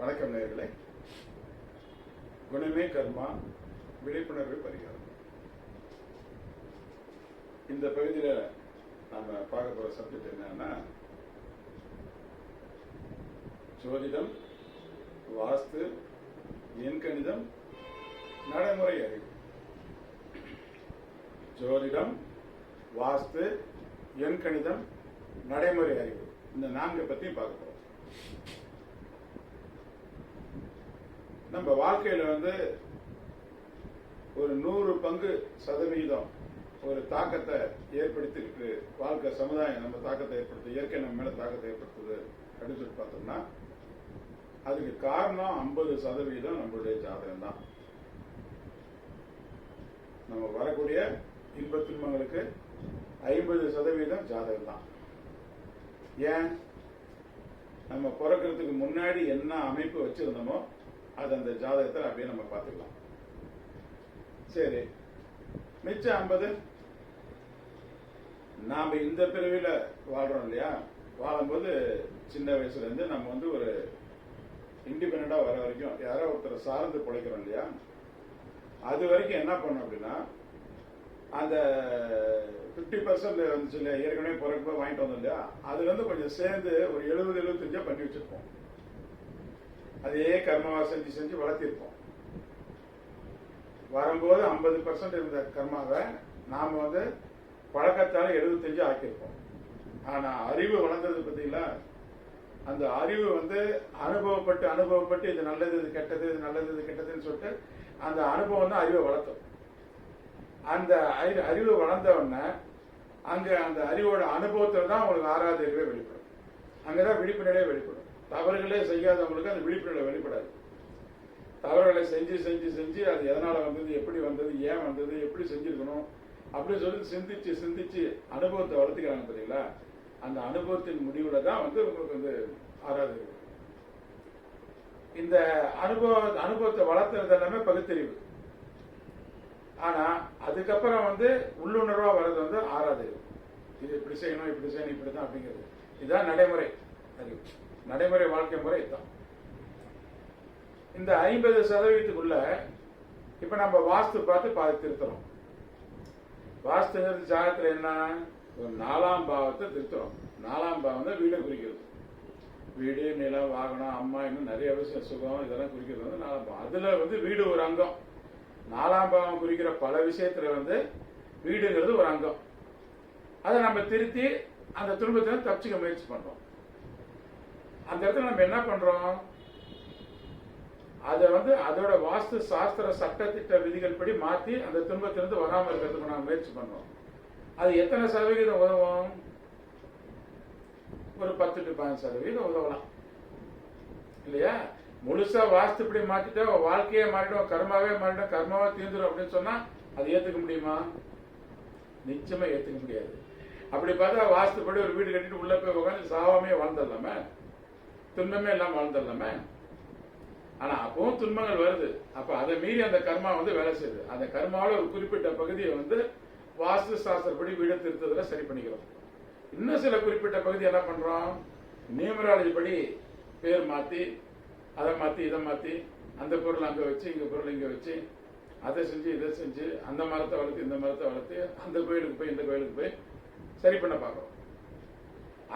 வணக்கம் நேர்களை. குணமே கர்மா விழிப்புணர்வு பரிகாரம். இந்த பகுதியில் நாம பார்க்க போற சப்ஜெக்ட் என்னன்னா ஜோதிடம் வாஸ்து எண்கணிதம் நடைமுறை அறிவு. ஜோதிடம் வாஸ்து எண்கணிதம் நடைமுறை அறிவு. இந்த நான்கை பற்றியும் பார்க்க போறோம். நம்ம வாழ்க்கையில வந்து ஒரு நூறு பங்கு சதவீதம் ஒரு தாக்கத்தை ஏற்படுத்திருக்கு வாழ்க்கை சமுதாயம் நம்ம தாக்கத்தை ஏற்படுத்து இயற்கை நம்ம மேல தாக்கத்தை ஏற்படுத்துது அப்படின்னு சொல்லி பார்த்தோம்னா அதுக்கு காரணம் ஐம்பது சதவீதம் நம்மளுடைய ஜாதகம் தான். நம்ம வரக்கூடிய இன்ப துன்பங்களுக்கு ஐம்பது சதவீதம் ஜாதகம் தான். ஏன்? நம்ம பிறக்கிறதுக்கு முன்னாடி என்ன அமைப்பு வச்சிருந்தோமோ அது அந்த ஜாதகத்தை அப்படியே நம்ம பார்த்துக்கலாம். சரி. மிச்சம் ஐம்பது. நாம இந்த பிறவியில் வாழ்றோம் இல்லையா? வாழும்போது சின்ன வயசுலேருந்து நம்ம வந்து ஒரு இண்டிபெண்ட்டாக வர வரைக்கும் யாரோ ஒருத்தரை சார்ந்து பிழைக்கிறோம் இல்லையா? அது வரைக்கும் என்ன பண்ணோம் அப்படின்னா அந்த ஃபிஃப்டி பர்சன்ட் வந்துச்சு இல்லையா? ஏற்கனவே பிறகு வாங்கிட்டு வந்தோம் இல்லையா? அதுலேருந்து கொஞ்சம் சேர்ந்து ஒரு எழுபது எழுபத்தஞ்சா பண்ணி வச்சிருப்போம். அதே கர்மாவை செஞ்சு செஞ்சு வளர்த்திருப்போம். வரும்போது ஐம்பது பர்சன்ட் இருந்த கர்மாவை நாம் வந்து பழக்கத்தால் எழுபத்தஞ்சு ஆக்கியிருப்போம். ஆனால் அறிவு வளர்ந்தது பார்த்தீங்களா? அந்த அறிவு வந்து அனுபவப்பட்டு அனுபவப்பட்டு இது நல்லது இது கெட்டது இது நல்லது இது கெட்டதுன்னு சொல்லிட்டு அந்த அனுபவம் தான் அறிவை வளர்த்தும். அந்த அறிவு வளர்ந்த உடனே அந்த அறிவோட அனுபவத்தில் தான் உங்களுக்கு ஆறாவது அறிவே வெளிப்படும். அங்கதான் விழிப்பு நிலையே வெளிப்படும். தவறுகளே செய்யாதவங்களுக்கு அந்த விழிப்புணர்வு வெளிப்படாது. தவறுகளை செஞ்சு செஞ்சு செஞ்சு அது எதனால வந்தது எப்படி வந்தது ஏன் வந்தது எப்படி செஞ்சிருக்கணும் அப்படின்னு சொல்லி சிந்திச்சு சிந்திச்சு அனுபவத்தை வளர்த்துக்கிறாங்க பார்த்தீங்களா அந்த அனுபவத்தின் முடிவுல தான் வந்து உங்களுக்கு வந்து ஆறாவது இந்த அனுபவ அனுபவத்தை வளர்த்துறது எல்லாமே பகுத்தறிவு. ஆனா அதுக்கப்புறம் வந்து உள்ளுணர்வா வர்றது வந்து ஆறாவது இது. இப்படி செய்யணும் இப்படி செய்யணும் இப்படிதான் அப்படிங்கிறது. இதுதான் நடைமுறை. அறிவு நடைமுறை வாழ்க்கை முறை இதுதான். இந்த ஐம்பது சதவீதத்துக்குள்ள இப்ப நம்ம வாஸ்து பார்த்து பார்த்து திருத்துறோம். வாஸ்துங்கிறது ஜாகத்துல என்ன? ஒரு நாலாம் பாவத்தை திருத்துறோம். நாலாம் பாவம் தான் வீடை குறிக்கிறது. வீடு நிலம் வாகனம் அம்மா இன்னும் நிறைய விஷயம் சுகம் இதெல்லாம் குறிக்கிறது வந்து நாலாம் பாவம். அதுல வந்து வீடு ஒரு அங்கம். நாலாம் பாவம் குறிக்கிற பல விஷயத்துல வந்து வீடுங்கிறது ஒரு அங்கம். அதை நம்ம திருத்தி அந்த துன்பத்தை தப்பிச்சுக்க முயற்சி பண்றோம். அந்த இடத்துல நம்ம என்ன பண்றோம்? அதை வந்து அதோட வாஸ்து சாஸ்திர சட்டத்திட்ட விதிகள் படி மாத்தி அந்த துன்பத்திலிருந்து வராம இருக்கிறதுக்கு நாம முயற்சி பண்றோம். அது எத்தனை சதவிகிதம் உதவும்? ஒரு பத்து டு பதினஞ்சு சதவீதம் உதவலாம். இல்லையா? முழுசா வாஸ்துப்படி மாத்திட்டா வாழ்க்கையே மாறிடும் கர்மாவே மாறிடும் கர்மாவே தீர்ந்துடும் அப்படின்னு சொன்னா அது ஏத்துக்க முடியுமா? நிச்சயமா ஏத்துக்க முடியாது. அப்படி பார்த்தா வாஸ்துப்படி ஒரு வீடு கட்டிட்டு உள்ள போய் உட்காந்து சாவாமே வாழ்ந்துடலாமே. துன்பமே எல்லாம் வாழ்ந்துடலாமே? ஆனா அப்பவும் துன்பங்கள் வருது. அப்ப அதை மீறி அந்த கர்மா வந்து வேலை செய்யுது. அந்த கர்மாவோட ஒரு குறிப்பிட்ட பகுதியை வந்து வாஸ்து சாஸ்திரப்படி வீடு திருத்ததுல சரி பண்ணிக்கிறோம். இன்னும் சில குறிப்பிட்ட பகுதி என்ன பண்றோம்? நியூமராலஜி படி பேர் மாத்தி அதை மாத்தி இதை மாத்தி அந்த பொருள் அங்க வச்சு இங்க பொருள் இங்க வச்சு அதை செஞ்சு இதை செஞ்சு அந்த மரத்தை வளர்த்து இந்த மரத்தை வளர்த்து அந்த கோயிலுக்கு போய் இந்த கோயிலுக்கு போய் சரி பண்ண பார்க்கறோம்.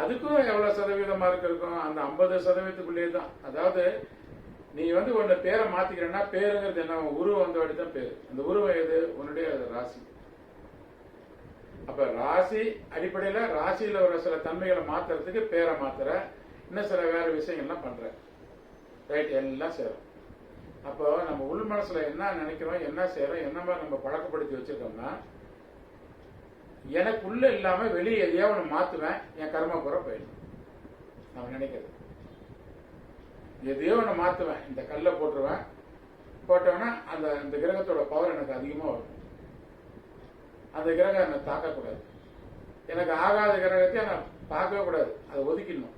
அதுக்கும் எவ்வளவு சதவீதமா மார்க் இருக்கும்? அந்த ஐம்பது சதவீதத்துக்குள்ளேயே தான். அதாவது நீ வந்து உன்னை பேரை மாத்திக்கிறேன்னா பேருங்கிறது என்ன? உருவம் வந்த தான் பேரு. அந்த உருவம் எது? உன்னுடைய ராசி. அப்ப ராசி அடிப்படையில ராசியில வர சில தன்மைகளை மாத்துறதுக்கு பேரை மாத்துற இன்னும் சில வேற விஷயங்கள்லாம் பண்ற. ரைட் எல்லாம் சேரும். அப்போ நம்ம உள் மனசுல என்ன நினைக்கிறோம் என்ன செய்யறோம் என்ன மாதிரி நம்ம பழக்கப்படுத்தி வச்சிருக்கோம்னா எனக்குள்ள இல்லாம வெளியே எதையோ ஒன்று மாத்துவேன் என் கர்ம குறை போயிடும். நம்ம நினைக்கிறது. எதையோ ஒன்று மாத்துவேன் இந்த கல்லை போட்டுருவேன். போட்டோன்னா அந்த இந்த கிரகத்தோட பவர் எனக்கு அதிகமா வரும். அந்த கிரகம் என்னை தாக்கக்கூடாது. எனக்கு ஆகாத கிரகத்தை நான் பார்க்கவே கூடாது. அதை ஒதுக்கிடணும்.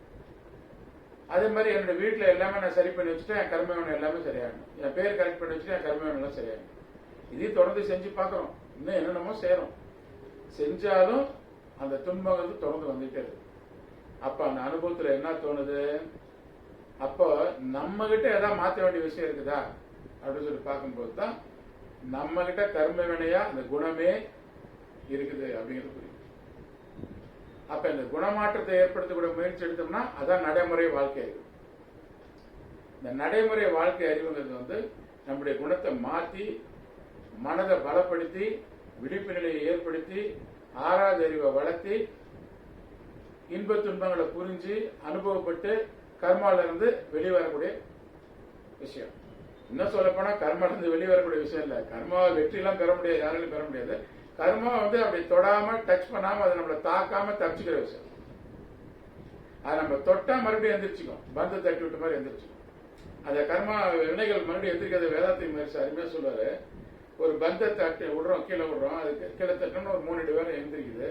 அதே மாதிரி என்னோட வீட்டில் எல்லாமே நான் சரி பண்ணி வச்சுட்டா என் கர்மயோனம் எல்லாமே சரியாகணும் என் பேர் கரெக்ட் பண்ணி வச்சுட்டு என் கர்மயோனம் எல்லாம் சரியாகணும் இதையும் தொடர்ந்து செஞ்சு பார்க்குறோம். இன்னும் என்னென்னமோ செய்கிறோம் செஞ்சாலும் அந்த துன்பம் வந்து தொடர்ந்து வந்துட்டே இருக்கு. அப்ப அந்த அனுபவத்துல என்ன தோணுது? அப்போ நம்ம கிட்ட ஏதாவது மாற்ற வேண்டிய விஷயம் இருக்குதா? அப்படின்னு சொல்லி பார்க்கும்போது தான் நம்ம கிட்ட கர்ம வினையா அந்த குணமே இருக்குது அப்படிங்கிறது புரியுது. அப்ப இந்த குணமாற்றத்தை ஏற்படுத்தக்கூடிய முயற்சி எடுத்தோம்னா அதான் நடைமுறை வாழ்க்கை அறிவு. இந்த நடைமுறை வாழ்க்கை அறிவுங்கிறது வந்து நம்முடைய குணத்தை மாத்தி மனதை பலப்படுத்தி விழிப்பு நிலையை ஏற்படுத்தி ஆறாவது அறிவை வளர்த்தி இன்ப துன்பங்களை புரிஞ்சு அனுபவப்பட்டு கர்மால இருந்து வெளிவரக்கூடிய விஷயம். இன்னும் சொல்ல போனா கர்மால இருந்து வெளிவரக்கூடிய விஷயம் இல்ல. கர்மாவை வெற்றி எல்லாம் பெற முடியாது யாராலும் பெற முடியாது. கர்மா வந்து அப்படி தொடாம டச் பண்ணாம அதை நம்மளை தாக்காம தப்பிச்சுக்கிற விஷயம். அதை நம்ம தொட்டா மறுபடியும் எந்திரிச்சுக்கும். பந்து தட்டி விட்ட மாதிரி எந்திரிச்சுக்கும். அந்த கர்மா வினைகள் மறுபடியும் எந்திரிக்கிறது வேதாத்தி மகர்ஷி அருமையா சொல்லுவாரு. ஒரு பந்தை தட்டி விடுறோம் கீழே விடுறோம். அதுக்கு கீழே ஒரு மூணு அடி வரை எழுந்திருக்குது.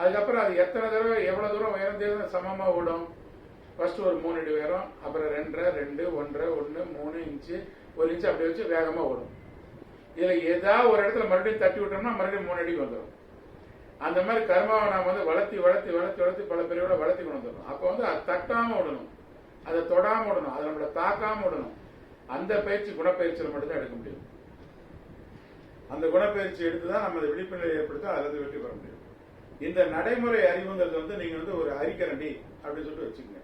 அதுக்கப்புறம் அது எத்தனை தடவை எவ்வளவு தூரம் உயர்ந்தது சமமா ஓடும்? ஃபர்ஸ்ட் ஒரு மூணு அடி உயரம் அப்புறம் ரெண்டரை ரெண்டு ஒன்றரை ஒன்று மூணு இன்ச்சு ஒரு இன்ச்சு அப்படி வச்சு வேகமாக ஓடும். இதில் ஏதாவது ஒரு இடத்துல மறுபடியும் தட்டி விட்டோம்னா மறுபடியும் மூணு அடிக்கு வந்துடும் அந்த மாதிரி கர்மாவை நாம் வந்து வளர்த்தி வளர்த்தி வளர்த்தி வளர்த்தி பல பேரோட வளர்த்தி கொண்டு வந்துடணும். அப்போ வந்து அதை தட்டாமல் விடணும் அதை தொடாமல் விடணும் அதை நம்மளை தாக்காமல் விடணும் அந்த பயிற்சி குணப்பயிற்சியில் மட்டும்தான் எடுக்க முடியும். அந்த குணப்பயிற்சி எடுத்து தான் நம்ம அதை விழிப்புணர்வை ஏற்படுத்த அதில் வெற்றி பெற முடியும். இந்த நடைமுறை அறிவுங்கிறது வந்து நீங்க வந்து ஒரு அரிக்கரண்டி அப்படின்னு சொல்லிட்டு வச்சுக்கோங்க.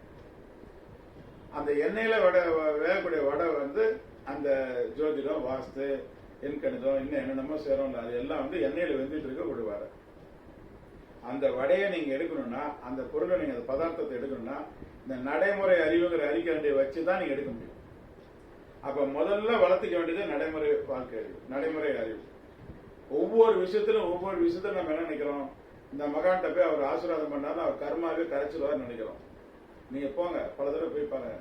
அந்த எண்ணெயில வடை வேகக்கூடிய வடை வந்து அந்த ஜோதிடம் வாஸ்து எண்கணிதம் இன்னும் என்னென்னமோ சேரும்ல அது எல்லாம் வந்து எண்ணெயில வெந்துட்டு இருக்க ஒரு வடை. அந்த வடையை நீங்க எடுக்கணும்னா அந்த பொருளை நீங்க அந்த பதார்த்தத்தை எடுக்கணும்னா இந்த நடைமுறை அறிவுங்கிற அறிக்கை வச்சு தான் நீங்க எடுக்க முடியும். அப்ப முதல்ல வளர்த்துக்க வேண்டியது நடைமுறை வாழ்க்கை அறிவு நடைமுறை அறிவு. ஒவ்வொரு விஷயத்திலும் ஒவ்வொரு விஷயத்திலும் நம்ம என்ன நினைக்கிறோம்? இந்த மகான்கிட்ட போய் அவர் ஆசீர்வாதம் பண்ணாலும் அவர் கர்மாவே கரைச்சிடுவார்னு நினைக்கிறோம். நீங்க போங்க பல தடவை போய் பாருங்க.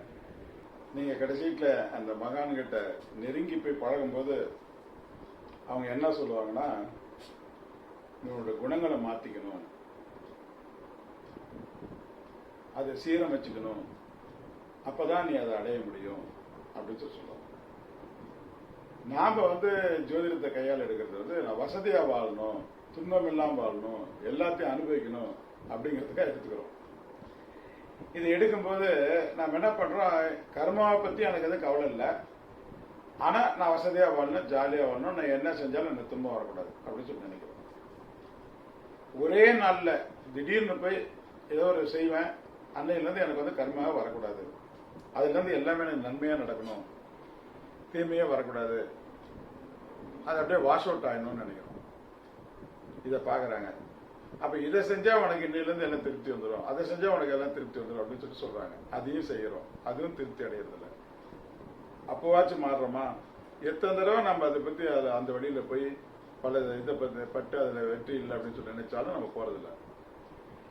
நீங்க கடைசியில அந்த மகான்கிட்ட நெருங்கி போய் பழகும்போது அவங்க என்ன சொல்லுவாங்கன்னா உங்களோட குணங்களை மாத்திக்கணும். அதை சீரமைச்சுக்கணும். அப்பதான் நீ அதை அடைய முடியும். அப்படின்னு சொல்லி சொல்லுவாங்க. நாம வந்து ஜோதிடத்தை கையால் எடுக்கிறது வந்து நான் வசதியா வாழணும் துன்பம் இல்லாம வாழணும் எல்லாத்தையும் அனுபவிக்கணும் அப்படிங்கிறதுக்காக எடுத்துக்கிறோம். இது எடுக்கும்போது நாம் என்ன பண்றோம்? கர்மாவை பத்தி எனக்கு எதுவும் கவலை இல்லை. ஆனா நான் வசதியா வாழணும் ஜாலியா வாழணும் நான் என்ன செஞ்சாலும் எனக்கு துன்பம் வரக்கூடாது அப்படின்னு சொல்லி நினைக்கிறோம். ஒரே நாள்ல திடீர்னு போய் ஏதோ ஒரு செய்வேன் அன்னையிலேருந்து எனக்கு வந்து கர்மாவே வரக்கூடாது. அதுல இருந்து எல்லாமே எனக்கு நன்மையா நடக்கணும். தீமையே வரக்கூடாது. அது அப்படியே வாஷ் அவுட் ஆகணும்னு நினைக்கிறோம். இதை பாக்குறாங்க அப்ப இதை செஞ்சா உனக்கு இன்னிலிருந்து எல்லாம் திருப்தி வந்துடும் அதை செஞ்சா உனக்கு எல்லாம் திருப்தி வந்துடும் அப்படின்னு சொல்லி சொல்றாங்க. அதையும் செய்யறோம். அதுவும் திருப்தி அடையறதில்ல. அப்போவாச்சும் மாறுறோமா? எத்தனை தடவை நம்ம அதை பத்தி அதை அந்த வழியில போய் பல இதை பத்தி பட்டு அதுல வெற்றி இல்லை அப்படின்னு சொல்லி நினைச்சாலும் நம்ம போறதில்ல.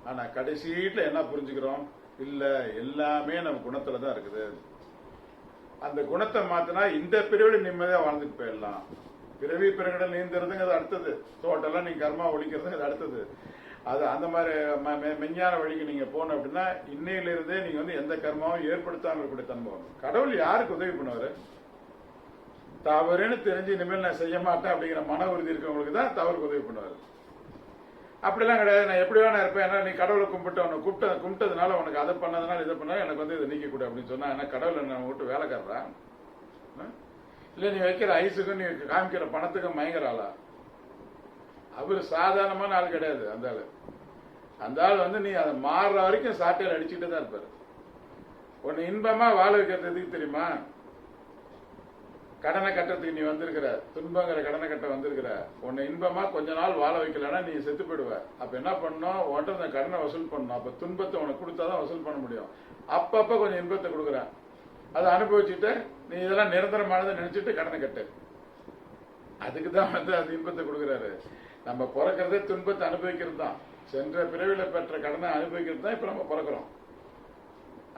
ஆனா கடைசியில என்ன புரிஞ்சுக்கிறோம்? இல்ல எல்லாமே நம்ம குணத்தில் தான் இருக்குது. அந்த குணத்தை மாத்தினா இந்த பிரிவில் நிம்மதியா வாழ்ந்துட்டு போயிடலாம். பிறவி பிறகுடன் நீந்துறதுங்கிறது அடுத்தது. டோட்டலா நீங்க கர்மா ஒழிக்கிறது அது அடுத்தது. அது அந்த மாதிரி மெ- மெஞ்ஞான வழிக்கு நீங்க போன அப்படின்னா இன்னையில இருந்தே நீங்க வந்து எந்த கர்மாவும் ஏற்படுத்தாம இருக்கக்கூடிய தன்மை கடவுள் யாருக்கு உதவி பண்ணுவாரு? தவறுன்னு தெரிஞ்சு இனிமேல் நான் செய்ய மாட்டேன் அப்படிங்கிற மன உறுதி இருக்கவங்களுக்கு தான் தவறுக்கு உதவி பண்ணுவாரு. அப்படிலாம் கிடையாது. நான் எப்படி வேணா இருப்பேன். ஏன்னா நீ கடவுளை கும்பிட்டு அவனை கூப்பிட்ட கும்பிட்டதுனால உனக்கு அதை பண்ணதுனால இதை பண்ணாலும் எனக்கு வந்து இதை நீக்கி அப்படின்னு சொன்னா ஏன்னா கடவுள் என்ன விட்டு வேலைக்காரரா? இல்லை நீ வைக்கிற ஐஸுக்கும் நீ காமிக்கிற பணத்துக்கும் மயங்கிற ஆளா? அவர் சாதாரணமான ஆள் கிடையாது அந்த ஆள். அந்த ஆள் வந்து நீ அதை மாறுற வரைக்கும் சாட்டையில் அடிச்சுட்டு தான் இருப்பார். உன்னை இன்பமா வாழ வைக்கிறது எதுக்கு தெரியுமா? கடனை கட்டுறதுக்கு நீ வந்திருக்கிற துன்பங்கிற கடனை கட்ட வந்திருக்கிற உன்னை இன்பமா கொஞ்ச நாள் வாழ வைக்கலன்னா நீ செத்து போயிடுவ அப்ப என்ன பண்ணும் உன்ட்ட அந்த கடனை வசூல் பண்ணணும். அப்ப துன்பத்தை உனக்கு கொடுத்தாதான் வசூல் பண்ண முடியும். அப்பப்ப கொஞ்சம் இன்பத்தை கொடுக்குறேன். அதை அனுபவிச்சுட்டு நீ இதெல்லாம் நிரந்தரமானதை நினைச்சிட்டு கடனை கட்டு. அதுக்கு தான் வந்து அந்த இன்பத்தை கொடுக்குறாரு. நம்ம பிறக்கிறதே துன்பத்தை அனுபவிக்கிறது தான் சென்ற பிறவில பெற்ற கடனை அனுபவிக்கிறது தான் இப்ப நம்ம பிறக்கிறோம்.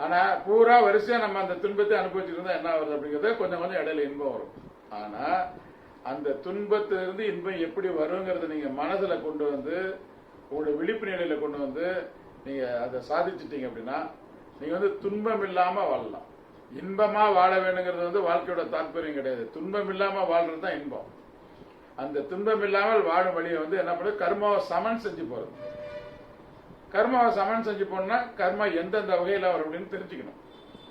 ஆனா பூரா வரிசையா நம்ம அந்த துன்பத்தை அனுபவிச்சிருந்தா என்ன வருது அப்படிங்கறது கொஞ்சம் கொஞ்சம் இடையில இன்பம் வரும். ஆனா அந்த துன்பத்திலிருந்து இன்பம் எப்படி வருங்கிறத நீங்க மனசுல கொண்டு வந்து உங்களுடைய விழிப்பு நிலையில கொண்டு வந்து நீங்க அதை சாதிச்சிட்டீங்க அப்படின்னா நீங்க வந்து துன்பம் இல்லாம வாழலாம். இன்பமா வாழ வேணுங்கிறது வந்து வாழ்க்கையோட தாற்பயம் கிடையாது. துன்பம் இல்லாம வாழ்றது தான் இன்பம். அந்த துன்பம் இல்லாமல் வாழும் வழியை வந்து என்ன பண்ணுறது கர்மாவை சமன் செஞ்சு போறது. கர்மாவை சமன் செஞ்சு போனா கர்மா எந்தெந்த வகையில் வரும் அப்படின்னு தெரிஞ்சுக்கணும்.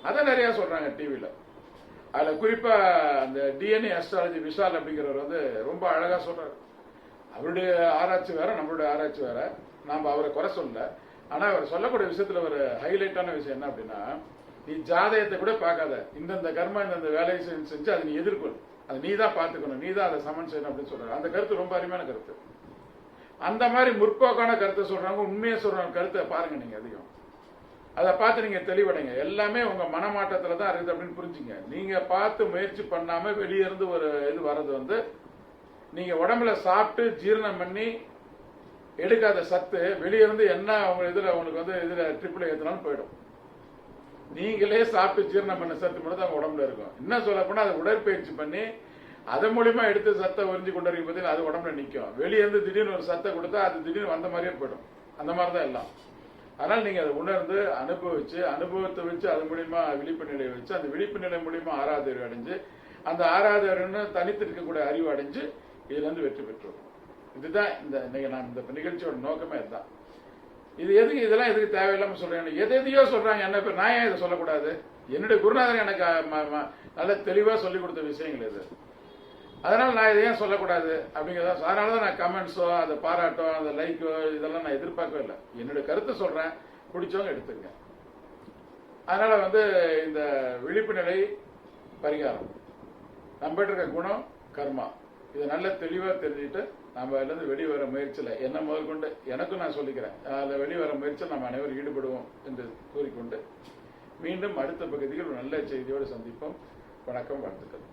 அதை நிறைய சொல்றாங்க டிவியில அதுல குறிப்பா அந்த டிஎன்ஏ அஸ்ட்ராலஜி விஷால் அப்படிங்கிறவர் வந்து ரொம்ப அழகா சொல்றாரு. அவருடைய ஆராய்ச்சி வேற நம்மளுடைய ஆராய்ச்சி வேற. நாம அவரை குறை சொல்லல. ஆனா அவர் சொல்லக்கூடிய விஷயத்துல ஒரு ஹைலைட்டான விஷயம் என்ன அப்படின்னா நீ ஜாதகத்தை கூட பார்க்காத. இந்தந்த கர்மா இந்தந்த வேலையை செஞ்சு செஞ்சு அதை நீ எதிர்கொள். அதை நீ தான் பார்த்துக்கணும். நீ தான் அதை சமன் செய்யணும் அப்படின்னு சொல்றாரு. அந்த கருத்து ரொம்ப அருமையான கருத்து. அந்த மாதிரி முற்போக்கான கருத்தை சொல்றாங்க உண்மையை சொல்றாங்க கருத்தை பாருங்க நீங்க அதிகம். அதை பார்த்து நீங்க தெளிவடைங்க. எல்லாமே உங்க மனமாட்டத்துல தான் இருக்குது அப்படின்னு புரிஞ்சுங்க. நீங்க பார்த்து முயற்சி பண்ணாம வெளியே இருந்து ஒரு இது வர்றது வந்து நீங்க உடம்புல சாப்பிட்டு ஜீரணம் பண்ணி எடுக்காத சத்து வெளியே இருந்து என்ன அவங்க இதுல உங்களுக்கு வந்து இதுல ட்ரிப்பில் ஏத்தினாலும் போயிடும். நீங்களே சாப்பிட்டு ஜீரணம் பண்ண சத்து மட்டும் தான் உடம்புல இருக்கும். என்ன சொல்ல போனா அதை உடற்பயிற்சி பண்ணி அதன் மூலியமா எடுத்து சத்தை உறிஞ்சு கொண்டு வரைக்கும் பார்த்தீங்கன்னா அது உடம்புல நிற்கும் வெளியே இருந்து திடீர்னு ஒரு சத்தை கொடுத்தா அது திடீர்னு வந்த மாதிரியே போயிடும். அந்த மாதிரி தான் எல்லாம். அதனால் நீங்கள் அதை உணர்ந்து அனுபவிச்சு அனுபவத்தை வச்சு அது மூலியமா விழிப்பு நிலையை வச்சு அந்த விழிப்பு நிலை மூலியமா ஆறாவது அறிவு அடைஞ்சு அந்த ஆறாவது அறிவுன்னு தனித்து இருக்கக்கூடிய அறிவு அடைஞ்சு இதுலேருந்து வெற்றி பெற்றுரும் இதுதான் இந்த இன்னைக்கு நான் இந்த நிகழ்ச்சியோட நோக்கமே இதுதான். இது எதுக்கு இதெல்லாம் எதுக்கு தேவையில்லாமல் சொல்றேன் எது எதையோ சொல்றாங்க என்ன பேர்? நான் ஏன் இதை சொல்லக்கூடாது? என்னுடைய குருநாதன் எனக்கு நல்ல தெளிவாக சொல்லிக் கொடுத்த விஷயங்கள் இது. அதனால நான் இதை ஏன் சொல்லக்கூடாது அப்படிங்கிறத அதனால தான் நான் கமெண்ட்ஸோ அந்த பாராட்டோ அந்த லைக்கோ இதெல்லாம் நான் எதிர்பார்க்கவே இல்லை. என்னோட கருத்தை சொல்றேன். பிடிச்சவங்க எடுத்துங்க அதனால வந்து இந்த விழிப்பு நிலை பரிகாரம். நம்ம இருக்க குணம் கர்மா. இதை நல்ல தெளிவாக தெரிஞ்சுக்கிட்டு நம்ம அதுலேருந்து வெளிவர வெளியே வர முயற்சியில என்ன முதல் கொண்டு? எனக்கும் நான் சொல்லிக்கிறேன். அதில் வெளியே வர முயற்சியில் நம்ம அனைவரும் ஈடுபடுவோம் என்று கூறிக்கொண்டு மீண்டும் அடுத்த பகுதியில் ஒரு நல்ல செய்தியோடு சந்திப்போம். வணக்கம் வாழ்த்துக்கள்.